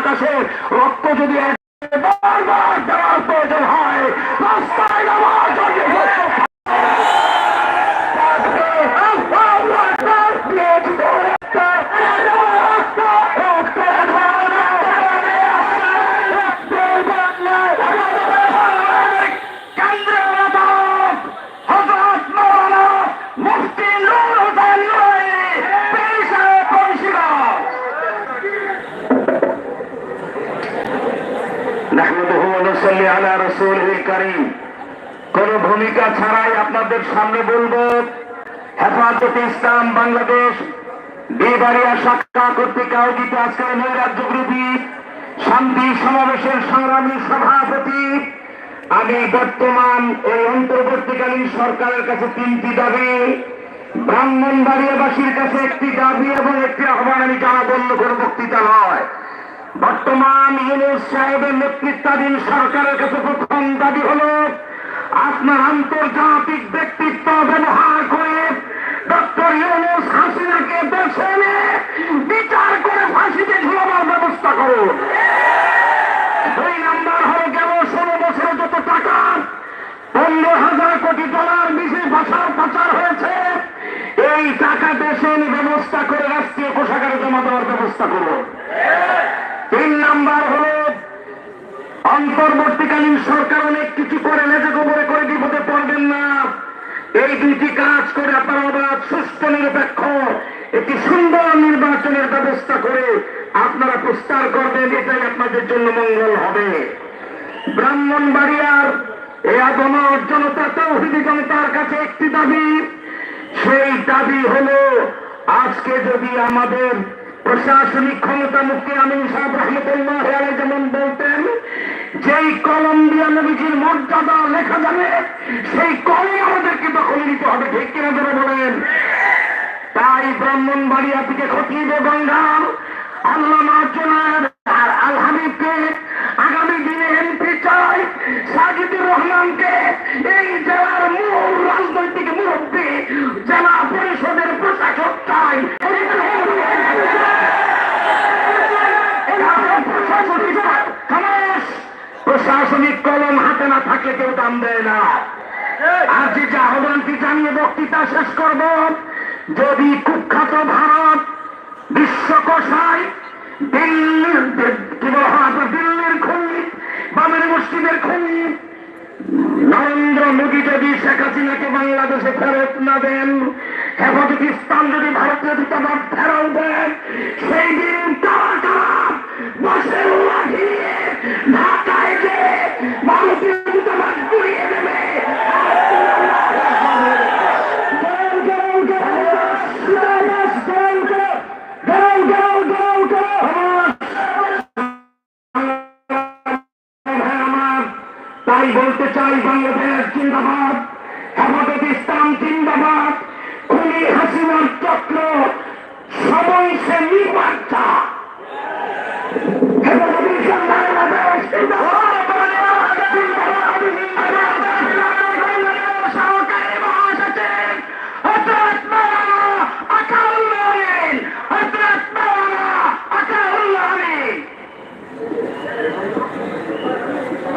আকাশে রক্ত যদি বারবার দেওয়ার প্রয়োজন হয় রাস্তায় কোন ভূমিকা ছাড়াই আপনাদের সামনে বলব, হেফাজত ইসলাম বাংলাদেশ, বিবাড়িয়া শাখা কর্তৃক আয়োজিত আজকের নৈরাজ্য গ্রুপী শান্তি সমাবেশের সংগ্রামী সভাপতি। আমি বর্তমান এই অন্তর্বর্তীকালীন সরকারের কাছে তিনটি দাবি। ব্রাহ্মণবাড়িয়াবাসীর কাছে একটি দাবি এবং একটি আহ্বান আমি জানাবন্য করে বক্তৃতা নয়। বর্তমান ইউনুস সাহেবের নেতৃত্বাধীন সরকারের কাছে প্রথম দাবি হল, আপনার আন্তর্জাতিক ব্যক্তিত্ব ব্যবহার করে ডক্টর ইউনুস হাসিনাকে দেশে এনে বিচার করে ফাঁসিতে ঝুলাবার ব্যবস্থা করুন। দুই নাম্বার হল, গেল ষোলো বছরে যত টাকা, পনেরো হাজার কোটি ডলার বিশেষ ভাষার পাচার হয়েছে, এই টাকা দেশে ব্যবস্থা করে রাষ্ট্রীয় কোষাগারে জমা দেওয়ার ব্যবস্থা করুন। তিন নাম্বার হল অন্তর্বর্তীকালীন সরকার অনেক কিছু করে, লেজে গোবরে করে বিপদে পড়বেন না। এই দুইটি কাজ করে আপনারা অবাধ সুস্থ নিরপেক্ষ একটি সুন্দর নির্বাচনের ব্যবস্থা করে আপনারা প্রস্তার করবেন, এটাই আপনাদের জন্য মঙ্গল হবে। ব্রাহ্মণবাড়িয়ার এ আদমর জনতা তৌহিদি জনতার কাছে একটি দাবি। সেই দাবি হলো, আজকে যদি আমাদের প্রশাসনিক ক্ষমতা মুক্তি আমিন সাহেব রহমতুল্লাহ আলাই যেমন বলতেন, যেই কলম দিয়ে নবীজির মর্যাদা লেখা যাবে, সেই কলম আমাদেরকে দখলে নিতে হবে, ঠিক কিনা ধরে বলেন? তাই ব্রাহ্মণবাড়িয়া থেকে খতিব গঙ্গাম আল্লাহ মার্জনার আর আল হাবিবকে আগামী দিনে এমপি চাই, সাজিদুর রহমানকে, এই জেলার প্রশাসনিক কলম হাতে না থাকলে কেউ দাম দেয় না। আর যে আহ্বানটি জানিয়ে বক্তৃতা শেষ করব। যদি কুখ্যাত ভারত বিশ্বকোষায় দিল্লির কি বলা হয় দিল্লির খুনি, বামের মসজিদের খুনি, নরেন্দ্র মোদী যদি শেখ হাসিনাকে বাংলাদেশে ফেরত না দেন হেফাজত ইসলাম যদি ভারতীয় দূতাবাস ফেরত দেন সেই দিন কারা কারা বসে ঢাকায় বলতে চাই বাংলাদেশ জিন্দাবাদ হেফাজত ইসলাম জিন্দাবাদ খুনি হাসিনার চক্র সময় সে নির্বাচা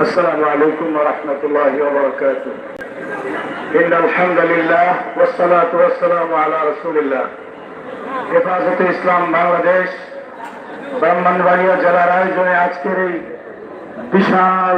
السلام عليكم ورحمة الله وبركاته إن الحمد لله والصلاة والسلام على رسول الله হেফাজত ইসলাম বাংলাদেশ ব্রাহ্মণবাড়িয়া জেলার আয়োজনে আজকের এই বিশাল